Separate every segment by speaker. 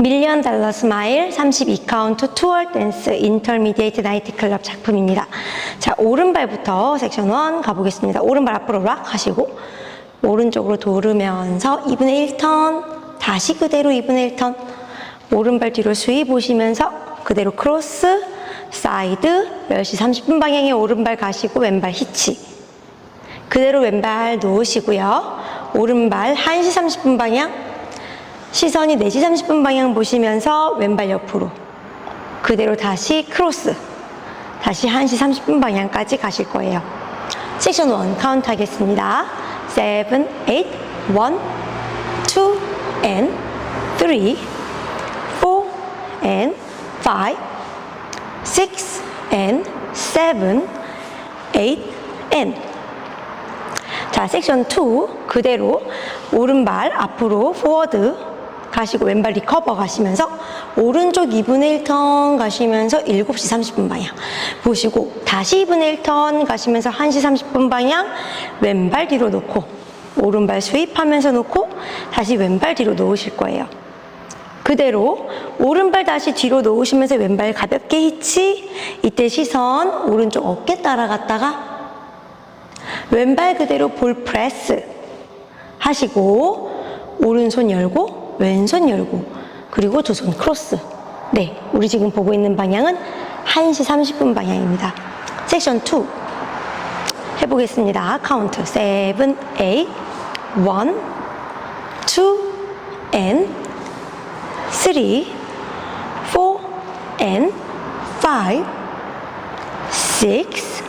Speaker 1: 밀리언 달러 스마일 32카운트 투얼 댄스 인터미디에이트 나이트 클럽 작품입니다. 자, 오른발부터 섹션 1 가보겠습니다. 오른발 앞으로 락 하시고 오른쪽으로 돌으면서 2분의 1턴 다시 그대로 2분의 1턴 오른발 뒤로 스위 보시면서 그대로 크로스 사이드 10시 30분 방향에 오른발 가시고 왼발 히치 그대로 왼발 놓으시고요. 오른발 1시 30분 방향 시선이 4시 30분 방향 보시면서 왼발 옆으로 그대로 다시 크로스 다시 1시 30분 방향까지 가실 거예요. 섹션 1 카운트 하겠습니다. 7, 8, 1, 2 and 3 4 and 5 6 and 7 8 and. 자, 섹션 2 그대로 오른발 앞으로 포워드 가시고 왼발 리커버 가시면서 오른쪽 2분의 1턴 가시면서 7시 30분 방향 보시고 다시 2분의 1턴 가시면서 1시 30분 방향 왼발 뒤로 놓고 오른발 스윕하면서 놓고 다시 왼발 뒤로 놓으실 거예요. 그대로 오른발 다시 뒤로 놓으시면서 왼발 가볍게 히치 이때 시선 오른쪽 어깨 따라갔다가 왼발 그대로 볼 프레스 하시고 오른손 열고 왼손 열고 그리고 두 손 크로스. 네 우리 지금 보고 있는 방향은 1시 30분 방향입니다. 섹션 2 해보겠습니다. 카운트. 7, 8 1, 2 and 3 4 and 5 6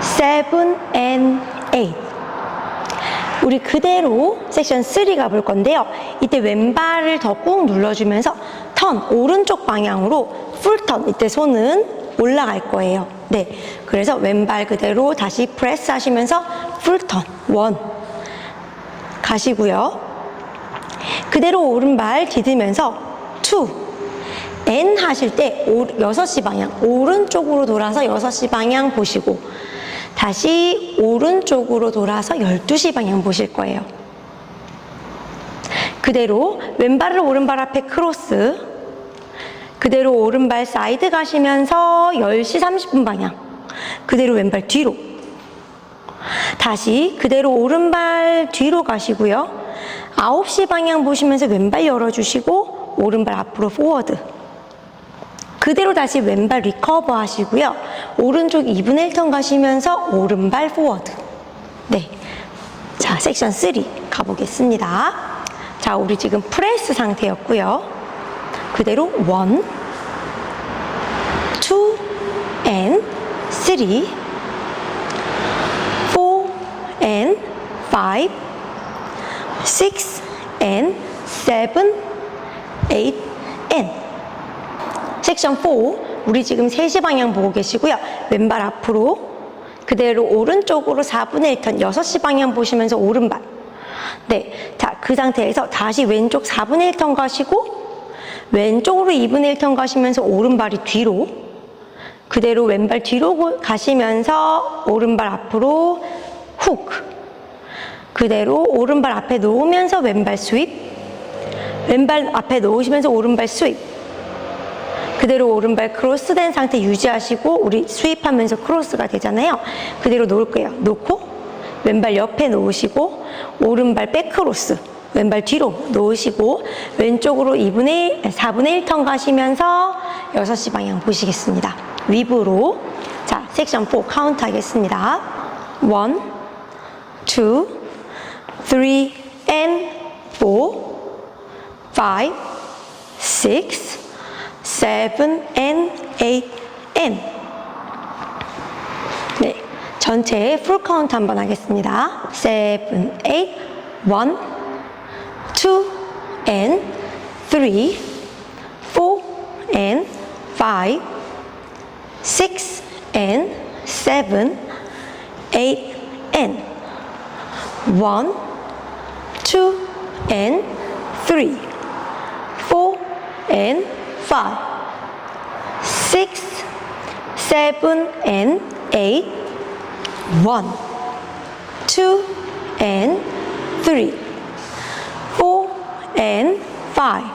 Speaker 1: 7 and 8 우리 그대로 섹션 3 가볼 건데요. 이때 왼발을 더 꾹 눌러주면서 턴, 오른쪽 방향으로 풀턴, 이때 손은 올라갈 거예요. 네. 그래서 왼발 그대로 다시 프레스 하시면서 풀턴, 원. 가시고요. 그대로 오른발 디디면서 투. N 하실 때 6시 방향, 오른쪽으로 돌아서 6시 방향 보시고 다시 오른쪽으로 돌아서 12시 방향 보실 거예요. 그대로 왼발을 오른발 앞에 크로스 그대로 오른발 사이드 가시면서 10시 30분 방향 그대로 왼발 뒤로 다시 그대로 오른발 뒤로 가시고요. 9시 방향 보시면서 왼발 열어주시고 오른발 앞으로 포워드 그대로 다시 왼발 리커버 하시고요. 오른쪽 2분의 1턴 가시면서 오른발 포워드. 네. 자, 섹션 3 가보겠습니다. 자, 우리 지금 프레스 상태였고요. 그대로 1, 2, and 3, 4, and 5, 6, and 7, 8, and 섹션 4 우리 지금 3시 방향 보고 계시고요. 왼발 앞으로 그대로 오른쪽으로 4분의 1턴 6시 방향 보시면서 오른발 네, 자, 그 상태에서 다시 왼쪽 4분의 1 턴 가시고 왼쪽으로 2분의 1 턴 가시면서 오른발이 뒤로 그대로 왼발 뒤로 가시면서 오른발 앞으로 훅 그대로 오른발 앞에 놓으면서 왼발 스윕 왼발 앞에 놓으시면서 오른발 스윕 그대로 오른발 크로스된 상태 유지하시고 우리 스윕하면서 크로스가 되잖아요. 그대로 놓을 거예요. 놓고 왼발 옆에 놓으시고 오른발 백크로스 왼발 뒤로 놓으시고 왼쪽으로 2분의 4분의 1턴 가시면서 6시 방향 보시겠습니다. 위브로 자 섹션 4 카운트 하겠습니다. 1, 2, 3 and 4 5 6 seven and eight and 네, 전체 풀 카운트 한번 하겠습니다. seven, eight, one, two, and three, four, and five, six, and seven, eight, and one, two, and three, four, and five, six, seven, and eight, one, two, and three, four, and five,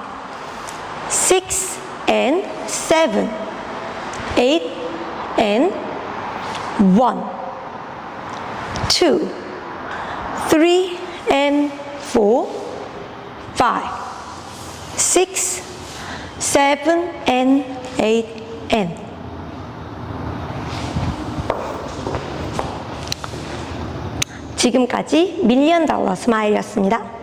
Speaker 1: six and seven, eight and one, two, three and four, five, six, seven and eight and 지금까지 밀리언 달러 스마일이었습니다.